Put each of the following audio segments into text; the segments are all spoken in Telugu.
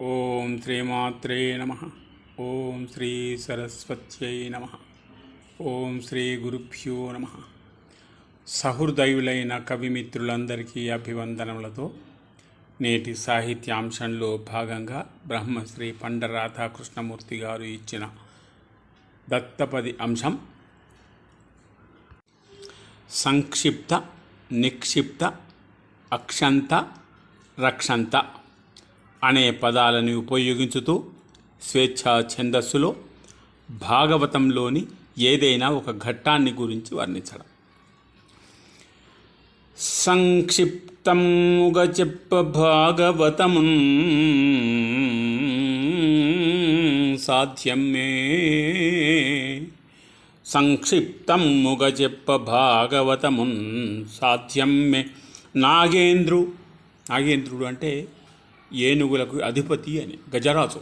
ఓం శ్రీమాత్రే నమ. ఓం శ్రీ సరస్వత్యై నమ. ఓం శ్రీ గురుభ్యో నమ. సహృదయులైన కవిమిత్రులందరికీ అభివందనములతో నేటి సాహిత్యాంశంలో భాగంగా బ్రహ్మశ్రీ పండ రాధాకృష్ణమూర్తి గారు ఇచ్చిన దత్తపది అంశం సంక్షిప్త నిక్షిప్త అక్షంత రక్షంత. అనే పదాలని ఉపయోగించుతూ స్వేచ్ఛా ఛందస్సులో భాగవతంలోని ఏదైనా ఒక ఘట్టాన్ని గురించి వర్ణించడం. సంక్షిప్తముగ చెప్ప భాగవతము సాధ్యమే. సంక్షిప్తముగ చెప్ప భాగవతమున్ సాధ్యమే. నాగేంద్రు నాగేంద్రుడు అంటే ఏనుగులకు అధిపతి అని గజరాజు.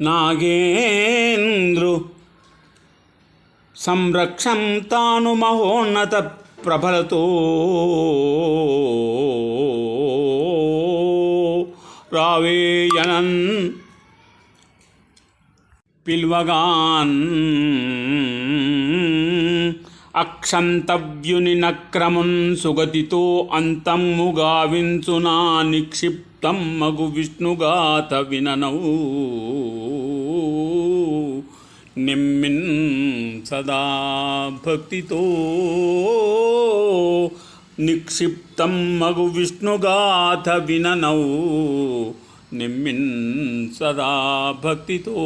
నాగేంద్రు సంరక్షం తాను మహోన్నత ప్రభలతో రావేయనన్ పిల్వగాన్ అక్షంతవ్యుని నక్రమున్ సుగతితో అంతమ్ము గావించునా నిక్షిప్తం మగు విష్ణుగాత విననవు నిమ్మిన్ సదా భక్తితో నిక్షిప్తం మగు విష్ణుగాథ విననౌ. నిమ్మిన్ సదా భక్తితో